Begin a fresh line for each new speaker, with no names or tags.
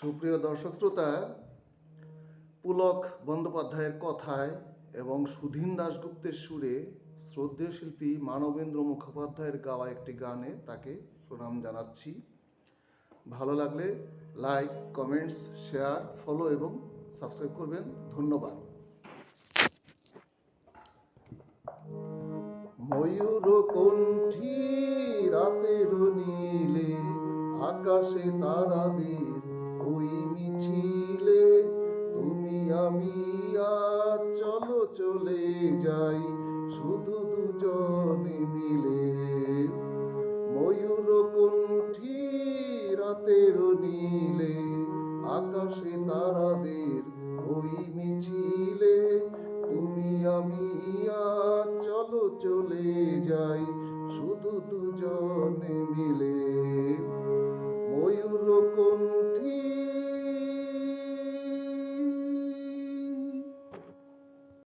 সুপ্রিয় দর্শক শ্রোতা, পুলক বন্দ্যোপাধ্যায়ের কথায় এবং সুধীন দাশগুপ্তের সুরে শ্রদ্ধেয় শিল্পী মানবেন্দ্র মুখোপাধ্যায়ের গাওয়া একটি গানে তাকে প্রণাম জানাচ্ছি। ভালো লাগলে লাইক, কমেন্টস, শেয়ার, ফলো এবং সাবস্ক্রাইব করবেন। ধন্যবাদ। ময়ূর কণ্ঠী রাতের নীলে, আকাশে তারাদের চলো যাই, শুধু দুজনে মিলে। ময়ূর কণ্ঠী রাতের নীলে, আকাশে তারাদের ওই মিছিলে। তুমি, আমি আজ চলো চলে যাই, শুধু দুজনে